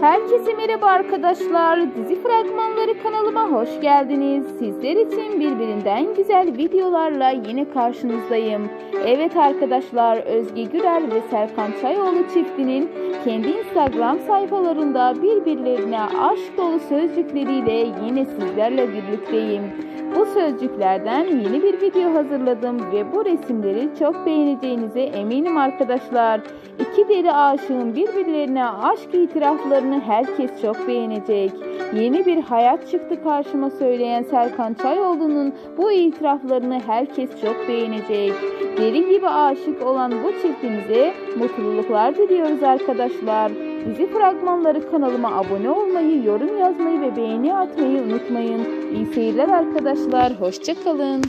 Herkese merhaba arkadaşlar. Dizi fragmanları kanalıma hoş geldiniz. Sizler için birbirinden güzel videolarla yine karşınızdayım. Evet arkadaşlar Özge Gürel ve Serkan Çayoğlu çiftinin kendi Instagram sayfalarında birbirlerine aşk dolu sözcükleriyle yine sizlerle birlikteyim. Bu sözcüklerden yeni bir video hazırladım ve bu resimleri çok beğeneceğinize eminim arkadaşlar. İki deri aşığın birbirlerine aşk itiraflarını herkes çok beğenecek. Yeni bir hayat çıktı karşıma söyleyen Serkan Çayoğlu'nun bu itiraflarını herkes çok beğenecek. Deri gibi aşık olan bu çiftimize mutluluklar diliyoruz arkadaşlar. Dizi fragmanları kanalıma abone olmayı, yorum yazmayı ve beğeni atmayı unutmayın. İyi seyirler arkadaşlar. Hoşçakalın.